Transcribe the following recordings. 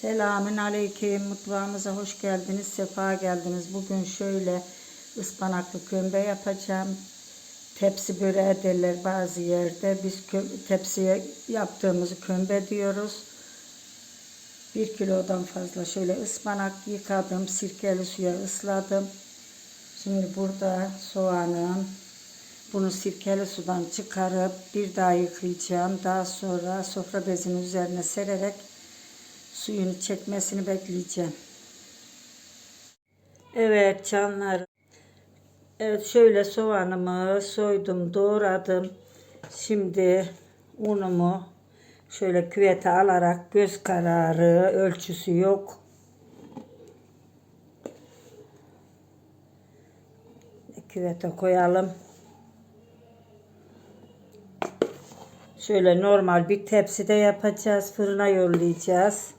Selamün aleyküm. Mutfağımıza hoş geldiniz. Sefa geldiniz. Bugün şöyle ıspanaklı kömbe yapacağım. Tepsi böreği derler bazı yerde. Biz tepsiye yaptığımızı kömbe diyoruz. Bir kilodan fazla şöyle ıspanak yıkadım. Sirkeli suya ısladım. Şimdi burada soğanım. Bunu sirkeli sudan çıkarıp bir daha yıkayacağım. Daha sonra sofra bezinin üzerine sererek suyunu çekmesini bekleyeceğim. Evet canlar. Evet şöyle soğanımı soydum, doğradım. Şimdi unumu şöyle küvete alarak göz kararı ölçüsü yok. Küvete koyalım. Şöyle normal bir tepside yapacağız. Fırına yollayacağız.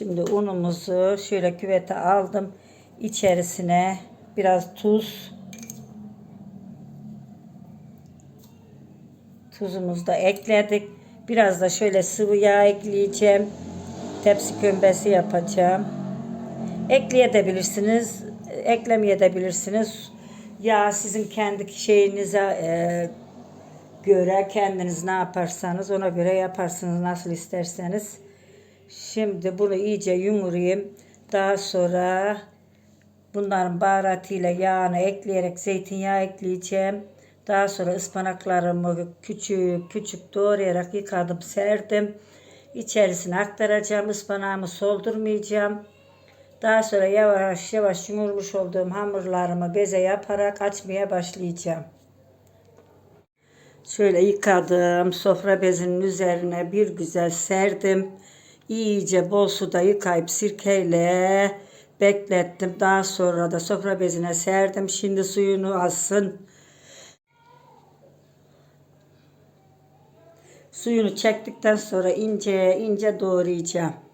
Şimdi unumuzu şöyle küvete aldım. İçerisine biraz tuz. Tuzumuzu da ekledik. Biraz da şöyle sıvı yağ ekleyeceğim. Tepsi kömbesi yapacağım. Ekleyebilirsiniz, eklemeyebilirsiniz. Ya sizin kendi şeyinize e, göre kendiniz ne yaparsanız ona göre yaparsınız nasıl isterseniz. Şimdi bunu iyice yumurayım. Daha sonra bunların baharatıyla yağını ekleyerek zeytinyağı ekleyeceğim. Daha sonra ıspanaklarımı küçük küçük doğrayarak yıkadım serdim. İçerisine aktaracağım. Ispanağımı soldurmayacağım. Daha sonra yavaş yavaş yumurmuş olduğum hamurlarımı beze yaparak açmaya başlayacağım. Şöyle yıkadım. Sofra bezinin üzerine bir güzel serdim. İyice bol suda yıkayıp sirkeyle beklettim. Daha sonra da sofra bezine serdim. Şimdi suyunu alsın. Suyunu çektikten sonra ince ince doğrayacağım.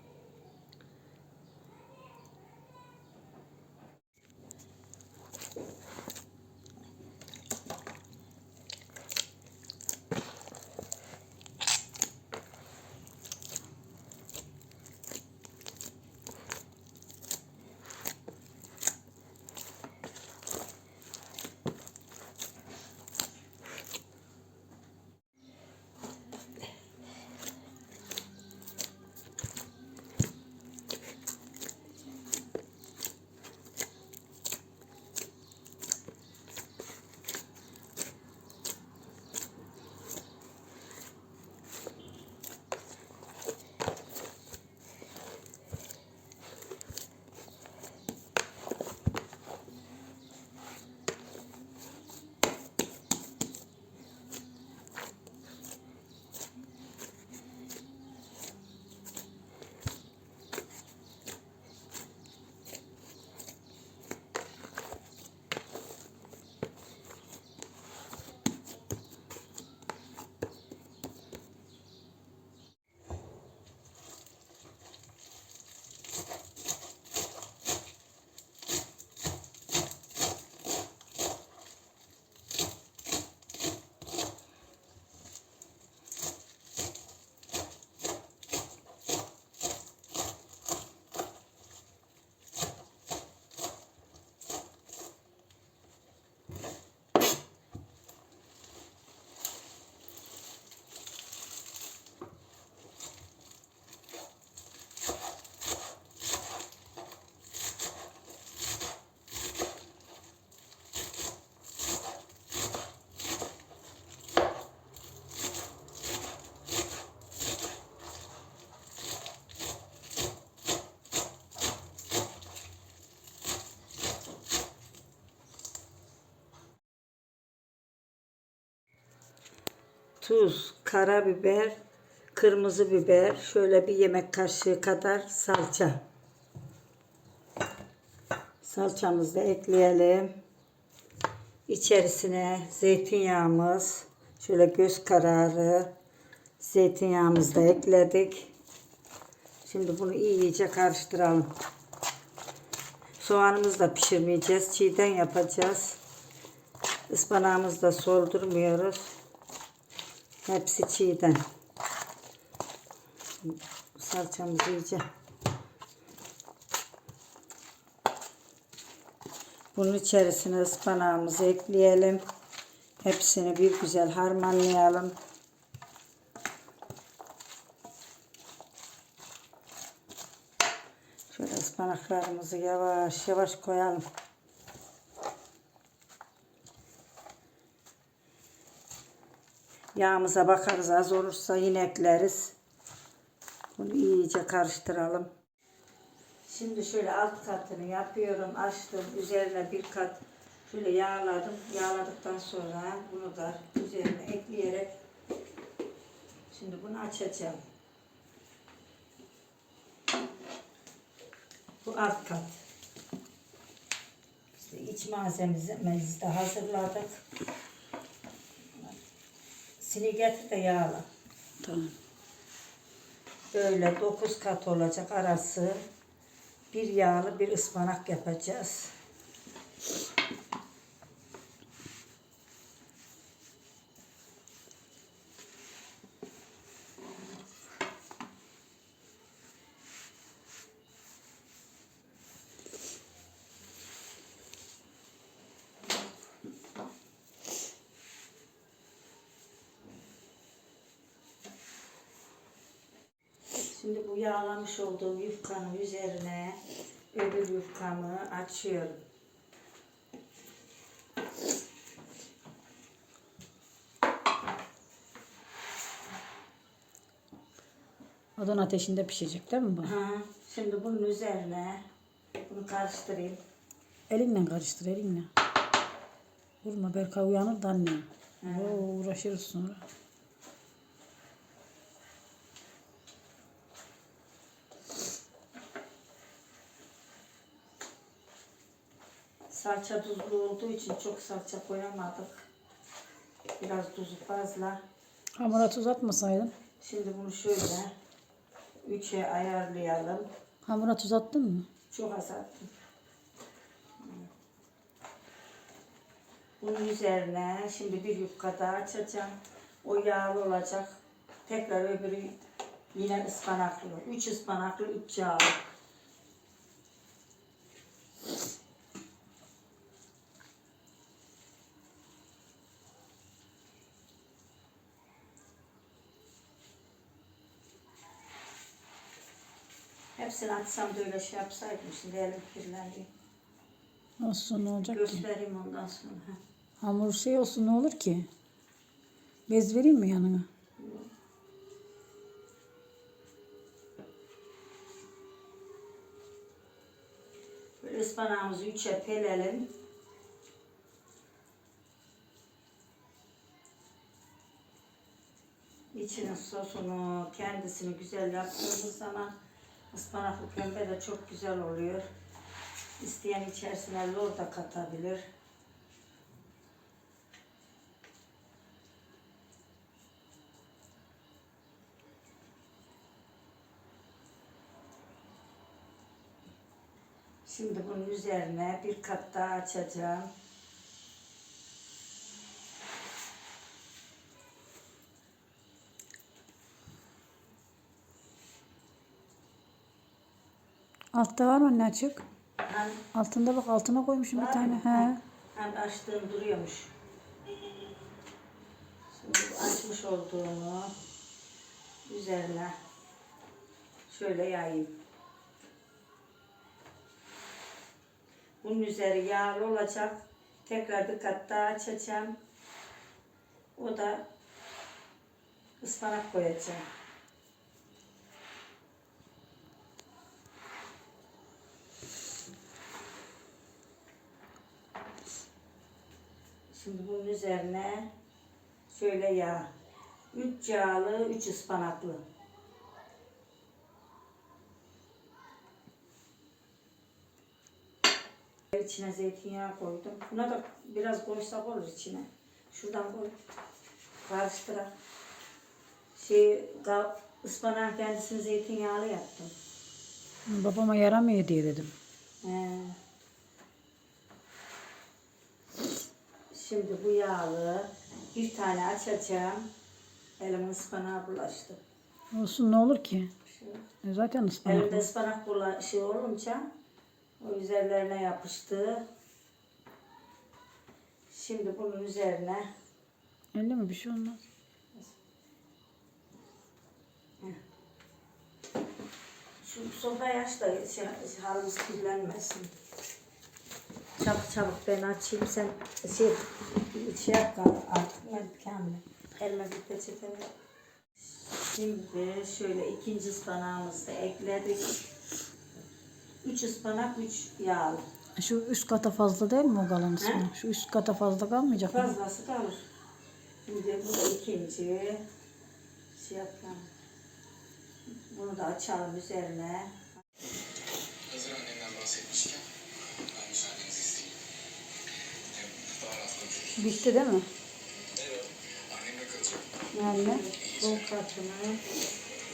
Tuz, karabiber, kırmızı biber, şöyle bir yemek kaşığı kadar salça. Salçamızı da ekleyelim. İçerisine zeytinyağımız, şöyle göz kararı zeytinyağımızı da ekledik. Şimdi bunu iyice karıştıralım. Soğanımızı da pişirmeyeceğiz. Çiğden yapacağız. Ispanağımızı da soldurmuyoruz. Hepsi çiğden. Salçamızı iyice. Bunun içerisine ıspanağımızı ekleyelim. Hepsini bir güzel harmanlayalım. Şöyle ıspanaklarımızı yavaş yavaş koyalım. Yağımıza bakarız az olursa yine ekleriz. Bunu iyice karıştıralım. Şimdi şöyle alt katını yapıyorum. Açtım. Üzerine bir kat şöyle yağladım. Yağladıktan sonra bunu da üzerine ekleyerek şimdi bunu açacağım. Bu alt kat. İşte iç malzememizi de hazırladık. Siniget de yağla. Tamam. Böyle 9 kat olacak arası. Bir yağlı bir ıspanak yapacağız. Şimdi bu yağlamış olduğum yufkanın üzerine öbür yufkamı açıyorum. Odun ateşinde pişecek değil mi bu? Ha, şimdi bunun üzerine bunu karıştırayım. Elinle karıştır elinle. Vurma Berkay uyanır da annem. Oo, uğraşırız sonra. Salça tuzlu olduğu için çok salça koyamadık. Biraz tuzu fazla. Hamura tuz atmasaydın. Şimdi bunu şöyle üçe ayarlayalım. Hamura tuz attın mı? Çok az attım. Bunun üzerine şimdi bir yufka daha açacağım. O yağlı olacak. Tekrar öbürü yine ıspanaklı. Üç ıspanaklı, üç yağlı. Açsam da öyle şey yapsaydım. Şimdi elim kirlendi. Olsun ne olacak ki? Göstereyim ondan sonra. ha. Hamur şey olsun ne olur ki? Bez vereyim mi yanına? Böyle ıspanağımızı üçe pelelim. İçinin sosunu, kendisini güzel yaptığımız zaman ıspanaklı kömbe de çok güzel oluyor. İsteyen içerisine lor da katabilir. Şimdi bunun üzerine bir kat daha açacağım. Altta var mı anne açık? Hem, Altında bak altına koymuşum bir tane. He. hem açtığım duruyormuş. Şimdi bu açmış olduğumu üzerine şöyle yayayım. Bunun üzeri yağlı olacak. Tekrar bir kat daha açacağım. O da ıspanak koyacağım. Şimdi bunun üzerine şöyle yağ. Üç yağlı, üç ıspanaklı. İçine zeytinyağı koydum. Buna da biraz koysak olur içine. Şuradan koy. Karıştırak. Şey, ıspanağın kendisini zeytinyağlı yaptım. Babama yaramıyor diye dedim. He. Şimdi bu yağlı bir tane açacağım. Elimin ıspanağı bulaştı. Olsun ne olur ki? E zaten ıspanak. Elimde ıspanak bula şey olunca o üzerlerine yapıştı. Şimdi bunun üzerine Öyle mi? Bir şey olmaz. şu sofrayı aç da şey, halımız kirlenmesin. Çabuk çabuk ben açayım sen şey şey yap artık ben kendim. Elime bir peçete ver. Şimdi şöyle ikinci ıspanağımızı da ekledik. Üç ıspanak, üç yağlı. Şu üst kata fazla değil mi o kalan ıspanak? Şu üst kata fazla kalmayacak mı? Fazlası kalır. Şimdi bu da ikinci. Şey yapalım. Bunu da açalım üzerine. Hazır annemden bahsetmişken Bitti değil mi? Yani Bu katını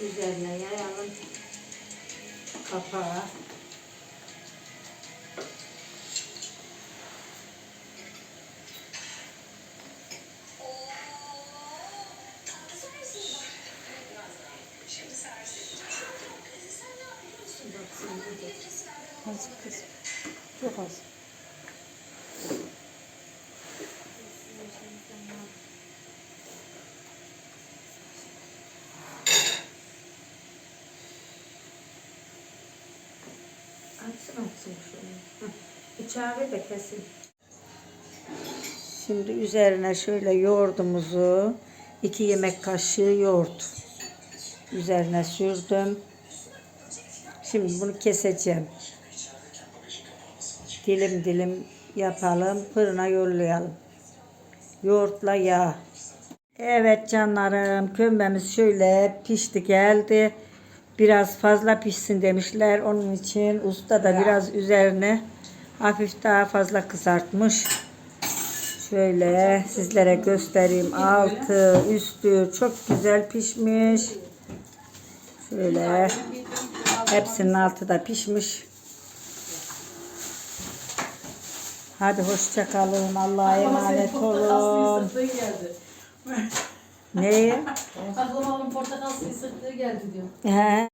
üzerine yayalım. Kapağı. az kız. Çok az. Bıçağı da kesin. Şimdi üzerine şöyle yoğurdumuzu iki yemek kaşığı yoğurt üzerine sürdüm. Şimdi bunu keseceğim. Dilim dilim yapalım. Fırına yollayalım. Yoğurtla yağ. Evet canlarım kömbemiz şöyle pişti geldi. Biraz fazla pişsin demişler. Onun için usta da biraz üzerine hafif daha fazla kızartmış. Şöyle sizlere göstereyim. Altı, üstü çok güzel pişmiş. Şöyle hepsinin altı da pişmiş. Hadi hoşça kalın. Allah'a emanet olun. Aklıma onun portakal suyu sıktığı geldi diyor. He.